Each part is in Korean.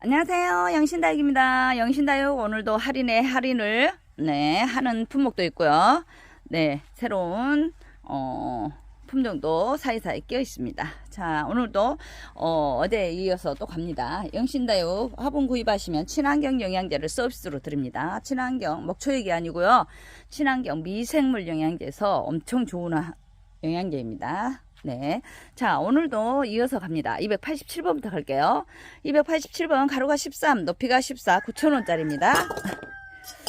안녕하세요. 영신다육입니다. 영신다육 오늘도 할인에 할인을 네, 하는 품목도 있고요. 네, 새로운 어, 품종도 사이사이 끼어 있습니다. 자, 오늘도 어, 어제에 이어서 또 갑니다. 영신다육 화분 구입하시면 친환경 영양제를 서비스로 드립니다. 친환경 목초액이 아니고요. 친환경 미생물 영양제에서 엄청 좋은 하- 영양제입니다. 네. 자, 오늘도 이어서 갑니다. 287번부터 갈게요. 287번 가로가 13, 높이가 14, 9,000원짜리입니다.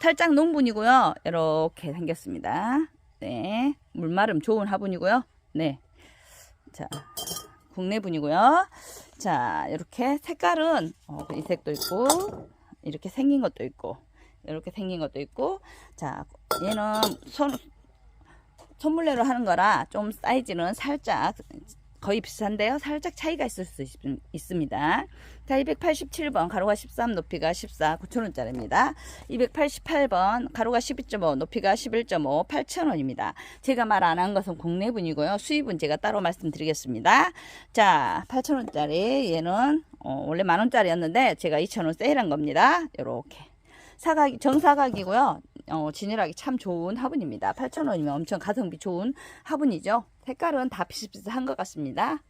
살짝 농분이고요. 이렇게 생겼습니다. 네. 물마름 좋은 화분이고요. 네. 자, 국내분이고요. 자, 이렇게 색깔은 어, 이 색도 있고, 이렇게 생긴 것도 있고, 이렇게 생긴 것도 있고, 자, 얘는 손, 선물내로 하는 거라 좀 사이즈는 살짝 거의 비슷한데요. 살짝 차이가 있을 수 있, 있습니다. 자, 287번 가로가 13, 높이가 14, 9,000원짜리입니다. 288번 가로가 12.5, 높이가 11.5, 8,000원입니다. 제가 말 안 한 것은 국내분이고요. 수입은 제가 따로 말씀드리겠습니다. 자, 8,000원짜리 얘는 어, 원래 만원짜리였는데 제가 2,000원 세일한 겁니다. 요렇게. 사각 정사각이고요. 어, 진열하기 참 좋은 화분입니다. 8,000원이면 엄청 가성비 좋은 화분이죠. 색깔은 다 비슷비슷한 것 같습니다.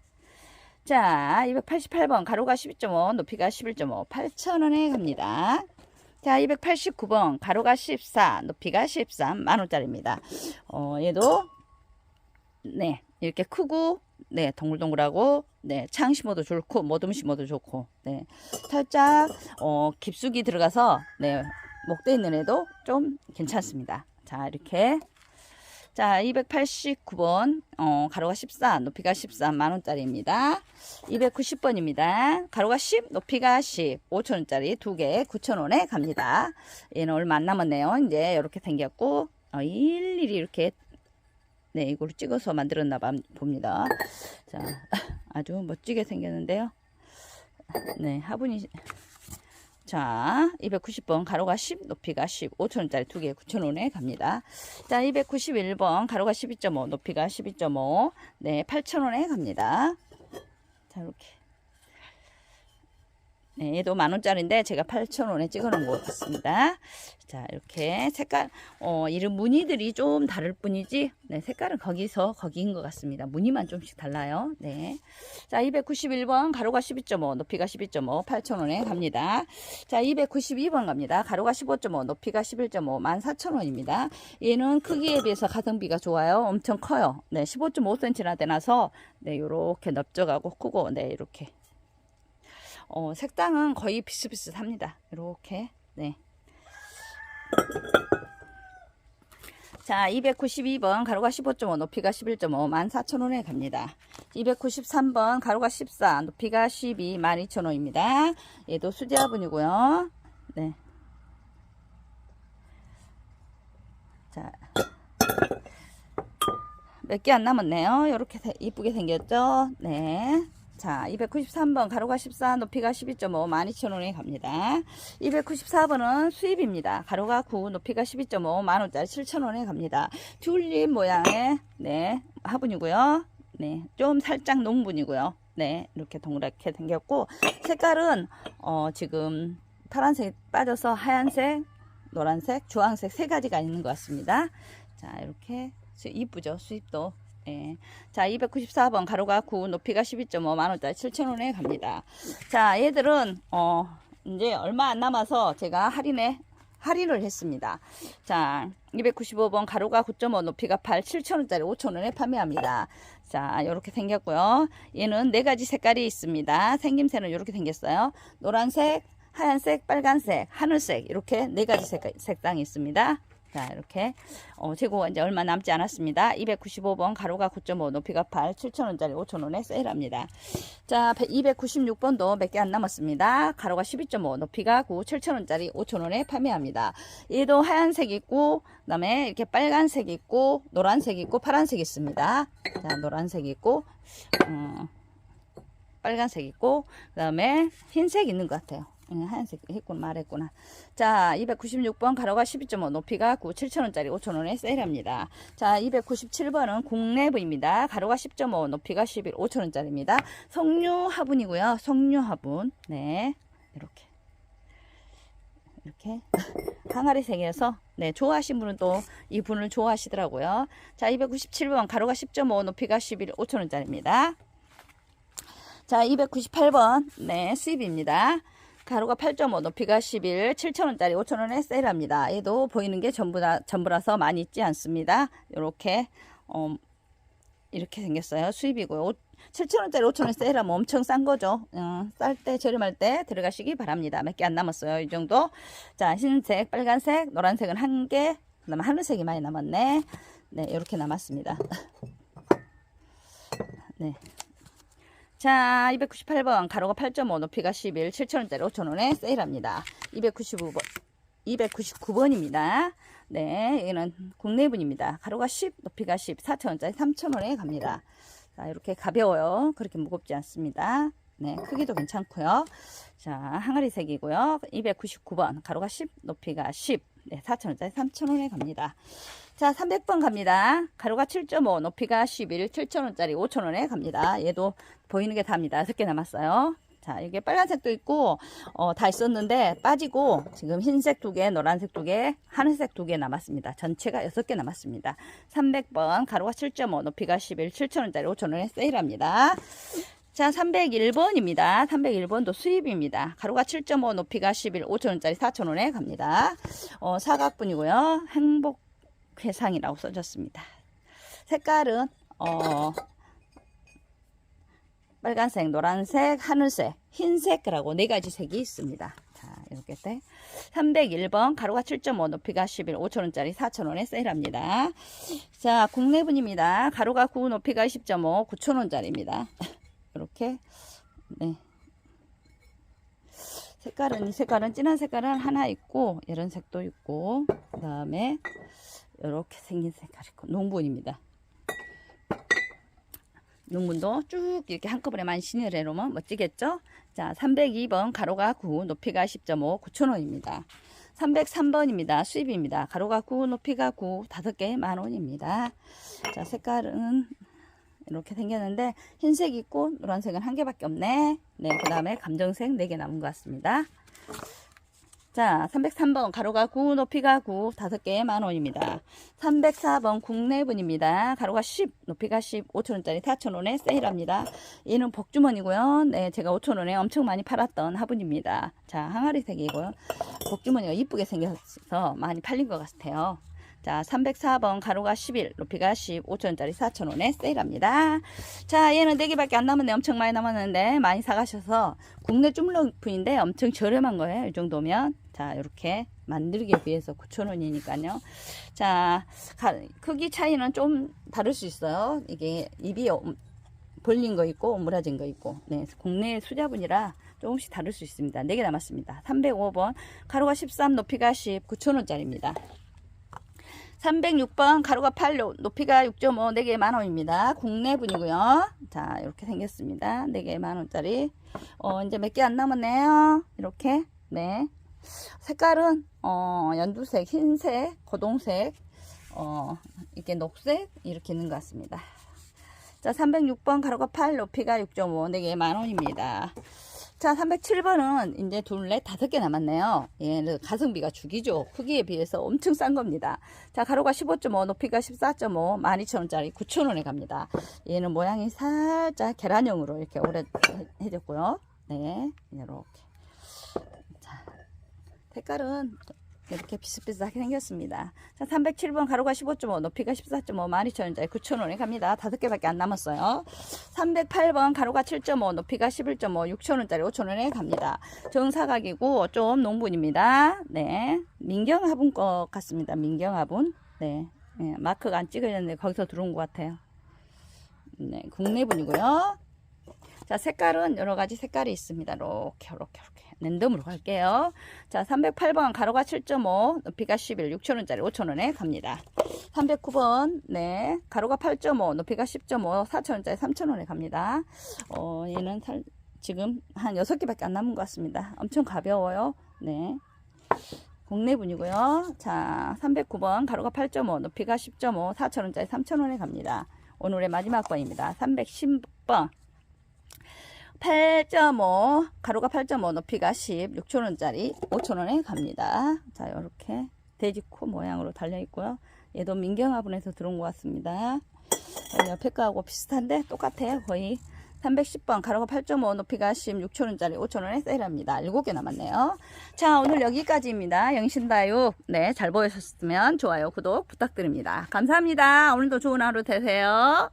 자, 288번 가로가 12.5, 높이가 11.5, 8,000원에 갑니다. 자, 289번 가로가 14, 높이가 13, 만원짜리입니다. 어, 얘도 네 이렇게 크고 네 동글동글하고 네 창 심어도 좋고 모둠 심어도 좋고 네 살짝 어 깊숙이 들어가서 네 목대 있는 애도 좀 괜찮습니다. 자 이렇게 자 289번 어 가로가 14 높이가 13 만원짜리입니다. 290번입니다. 가로가 10 높이가 10 5천원짜리 두 개 9천원에 갑니다. 얘는 얼마 안 남았네요. 이제 이렇게 생겼고 어, 일일이 이렇게 네, 이걸 찍어서 만들었나 봐, 봅니다. 자, 아주 멋지게 생겼는데요. 네, 화분이 자, 290번 가로가 10, 높이가 10, 5천원짜리 두 개 9천원에 갑니다. 자, 291번 가로가 12.5, 높이가 12.5, 네, 8천원에 갑니다. 자, 이렇게. 네, 얘도 만원짜리인데 제가 8,000원에 찍어 놓은 것 같습니다. 자, 이렇게 색깔, 어, 이런 무늬들이 좀 다를 뿐이지, 네, 색깔은 거기서 거기인 것 같습니다. 무늬만 좀씩 달라요. 네. 자, 291번, 가로가 12.5, 높이가 12.5, 8,000원에 갑니다. 자, 292번 갑니다. 가로가 15.5, 높이가 11.5, 14,000원입니다. 얘는 크기에 비해서 가성비가 좋아요. 엄청 커요. 네, 15.5cm나 되나서, 네, 요렇게 넓적하고 크고, 네, 이렇게. 어, 색상은 거의 비슷비슷합니다. 이렇게 네. 자, 292번 가로가 15.5, 높이가 11.5, 14,000원에 갑니다. 293번 가로가 14, 높이가 12, 12,000원입니다. 얘도 수제화분이고요. 네. 자, 몇 개 안 남았네요. 이렇게 이쁘게 생겼죠? 네. 자, 293번 가로가 14, 높이가 12.5, 12,000원에 갑니다. 294번은 수입입니다. 가로가 9, 높이가 12.5, 만원짜리 7,000원에 갑니다. 튤립 모양의, 네, 화분이고요. 네, 좀 살짝 농분이고요. 네, 이렇게 동그랗게 생겼고, 색깔은, 어, 지금 파란색 빠져서 하얀색, 노란색, 주황색 세 가지가 있는 것 같습니다. 자, 이렇게 수- 이쁘죠? 수입도. 예. 자, 294번 가로가 9, 높이가 12.5 만원짜리 7,000원에 갑니다. 자, 얘들은 어 이제 얼마 안 남아서 제가 할인에 할인을 했습니다. 자, 295번 가로가 9.5, 높이가 8, 7,000원짜리 5,000원에 판매합니다. 자, 이렇게 생겼고요. 얘는 네 가지 색깔이 있습니다. 생김새는 이렇게 생겼어요. 노란색, 하얀색, 빨간색, 하늘색 이렇게 네 가지 색상이 있습니다. 자, 이렇게 어, 재고가 이제 얼마 남지 않았습니다. 295번 가로가 9.5, 높이가 8, 7,000원짜리 5,000원에 세일합니다. 자, 296번도 몇 개 안 남았습니다. 가로가 12.5, 높이가 9, 7,000원짜리 5,000원에 판매합니다. 얘도 하얀색 있고, 그 다음에 이렇게 빨간색 있고, 노란색 있고, 파란색 있습니다. 자, 노란색 있고, 음, 빨간색 있고, 그 다음에 흰색 있는 것 같아요. 응, 하얀색 했구나 말했구나. 자, 296번 가로가 12.5 높이가 9 7,000원짜리 5,000원에 세일합니다. 자, 297번은 국내부입니다. 가로가 10.5 높이가 11 5,000원짜리입니다. 석류 화분이고요. 석류 화분. 네. 이렇게. 이렇게 항아리 색이어서 네 좋아하신 분은 또 이 분을 좋아하시더라고요. 자 297번 가로가 10.5 높이가 11 5천원짜리입니다. 자 298번 네 수입입니다. 가로가 8.5 높이가 11 7천원짜리 5천원에 세일합니다. 얘도 보이는 게 전부 다 전부라서 많이 있지 않습니다. 이렇게 어, 이렇게 생겼어요. 수입이고요. 7천원짜리 5천원 세일하면 엄청 싼 거죠. 어, 쌀 때, 저렴할 때 들어가시기 바랍니다. 몇 개 안 남았어요. 이 정도. 자, 흰색, 빨간색, 노란색은 한 개. 그 다음에 하늘색이 많이 남았네. 네, 이렇게 남았습니다. 네. 자, 298번 가로가 8.5 높이가 11 7천원짜리 5천원에 세일합니다. 295번 299번입니다. 네, 여기는 국내분입니다. 가로가 10 높이가 10 4천원짜리 3천원에 갑니다. 자, 이렇게 가벼워요. 그렇게 무겁지 않습니다. 네, 크기도 괜찮고요. 자, 항아리색이고요. 299번 가로가 10 높이가 10 네, 4천원짜리 3천원에 갑니다. 자, 300번 갑니다. 가로가 7.5, 높이가 11, 7,000원짜리 5,000원에 갑니다. 얘도 보이는 게 답니다. 6개 남았어요. 자, 이게 빨간색도 있고, 어, 다 있었는데, 빠지고, 지금 흰색 두 개, 노란색 두 개, 하늘색 두 개 남았습니다. 전체가 6개 남았습니다. 300번, 가로가 7.5, 높이가 11, 7,000원짜리 5,000원에 세일합니다. 자, 301번입니다. 301번도 수입입니다. 가로가 7.5, 높이가 11, 5,000원짜리 4,000원에 갑니다. 어, 사각분이고요. 행복 회상이라고 써졌습니다. 색깔은 어, 빨간색, 노란색, 하늘색, 흰색이라고 네 가지 색이 있습니다. 자, 이렇게 돼. 301번 가로가 7.5 높이가 11 5천원짜리 4천원에 세일합니다. 자, 국내분입니다. 가로가 9 높이가 10.5 9천원짜리입니다. 이렇게 네. 색깔은 이 색깔은 진한 색깔은 하나 있고 이런 색도 있고 그 다음에 이렇게 생긴 색깔 있고 농분입니다. 농분도 쭉 이렇게 한꺼번에 많이 신을 해놓으면 멋지겠죠? 자, 302번 가로가 9, 높이가 10.5, 9,000원입니다. 303번입니다. 수입입니다. 가로가 9, 높이가 9, 5개 만원입니다. 자, 색깔은 이렇게 생겼는데 흰색 있고 노란색은 한 개밖에 없네. 네, 그 다음에 감정색 4개 남은 것 같습니다. 자, 303번 가로가 9, 높이가 9, 5개에 만원입니다. 304번 국내분입니다. 가로가 10, 높이가 10, 5천원짜리 4천원에 세일합니다. 얘는 복주머니고요. 네, 제가 5천원에 엄청 많이 팔았던 화분입니다. 자, 항아리색이고요. 복주머니가 이쁘게 생겨서 많이 팔린 것 같아요. 자, 304번 가로가 11, 높이가 10, 5천원짜리 4천원에 세일합니다. 자, 얘는 4개밖에 안 남았네. 엄청 많이 남았는데 많이 사가셔서 국내 쭈물럭분인데 엄청 저렴한 거예요. 이 정도면. 자, 이렇게 만들기에 비해서 9천원이니까요. 자, 가- 크기 차이는 좀 다를 수 있어요. 이게 입이 어- 벌린 거 있고 오므라진 거 있고 네, 국내 수자분이라 조금씩 다를 수 있습니다. 4개 남았습니다. 305번 가로가 13 높이가 10 9천원짜리입니다. 306번 가로가 8 높이가 6.5 4개 만원입니다. 국내분이고요. 자 이렇게 생겼습니다. 4개 만원짜리 어 이제 몇 개 안 남았네요. 이렇게 네 색깔은 어 연두색 흰색 고동색 어 이렇게 녹색 이렇게 있는 것 같습니다. 자 306번 가로가 8 높이가 6.5 4개 만원입니다. 자, 307번은 이제 둘, 넷, 다섯 개 남았네요. 얘는 가성비가 죽이죠. 크기에 비해서 엄청 싼 겁니다. 자, 가로가 15.5, 높이가 14.5, 12,000원짜리 9,000원에 갑니다. 얘는 모양이 살짝 계란형으로 이렇게 오래 해- 해줬고요. 네, 이렇게. 자, 색깔은 이렇게 비슷비슷하게 생겼습니다. 자, 307번 가로가 15.5, 높이가 14.5, 12,000원짜리 9,000원에 갑니다. 다섯 개밖에 안 남았어요. 308번 가로가 7.5, 높이가 11.5, 6,000원짜리 5,000원에 갑니다. 정사각이고 좀 농분입니다. 네, 민경화분 것 같습니다. 민경화분. 네, 네, 마크가 안 찍어졌는데 거기서 들어온 것 같아요. 네, 국내분이고요. 자, 색깔은 여러 가지 색깔이 있습니다. 이렇게, 이렇게, 이렇게. 랜덤으로 갈게요. 자, 308번 가로가 7.5, 높이가 11, 6,000원짜리 5,000원에 갑니다. 309번, 네, 가로가 8.5, 높이가 10.5, 4,000원짜리 3,000원에 갑니다. 어, 얘는 살, 지금 한 6개밖에 안 남은 것 같습니다. 엄청 가벼워요. 네. 국내분이고요. 자, 309번 가로가 8.5, 높이가 10.5, 4,000원짜리 3,000원에 갑니다. 오늘의 마지막 번입니다. 310번. 8.5 가로가 8.5 높이가 10 6천원짜리 5천원에 갑니다. 자 이렇게 돼지코 모양으로 달려 있고요. 얘도 민경화분에서 들어온 것 같습니다. 옆에 거하고 비슷한데 똑같아요. 거의 310번 가로가 8.5 높이가 10 6천원짜리 5천원에 세일합니다. 7개 남았네요. 자 오늘 여기까지입니다. 영신다육. 네잘 보셨으면 좋아요 구독 부탁드립니다. 감사합니다. 오늘도 좋은 하루 되세요